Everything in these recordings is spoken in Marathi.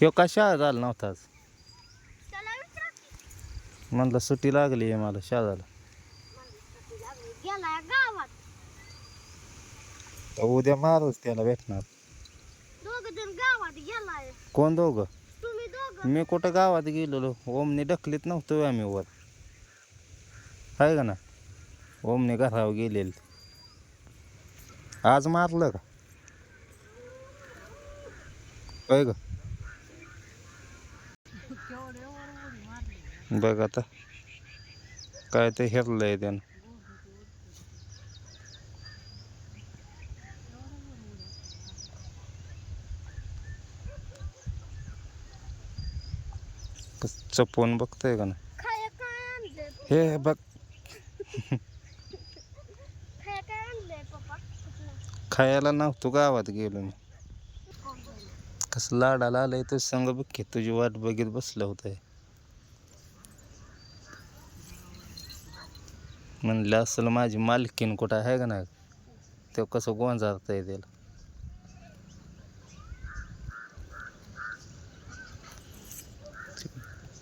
ह्यो का शाळा झाला नव्हता आज. म्हणलं सुट्टी लागली आहे मला शाळेला. तर उद्या मारूच त्याला भेटणार. कोण दोघं? मी कुठं गावात गेलेलो? ओमने ढकलीत नव्हतो आम्ही वर. आहे का ना? ओमने घरावर गेलेले. आज मारलं का? ग बघ आता. काय ते हेरलंय त्यानं. चपवून बघतोय का ना हे बघ. खायला नव्हतो गावात गेलो मी. कसं लाडाला आलंय तर सांग बघ की तुझी वाट बघित बसलं होतं म्हणलं असलं माझी मालकीन कुठं आहे का ना ते कसं गोंजारतंय त्याला.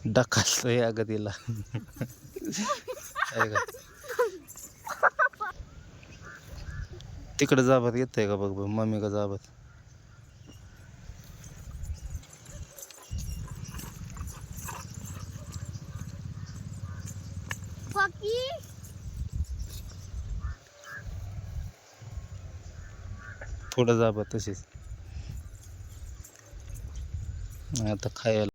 डकालतंय अगं तिला. आहे का? येत आहे का बघ बघ मम्मी का जाबत? Pocky. थोडं जाबत तशीच आता खायला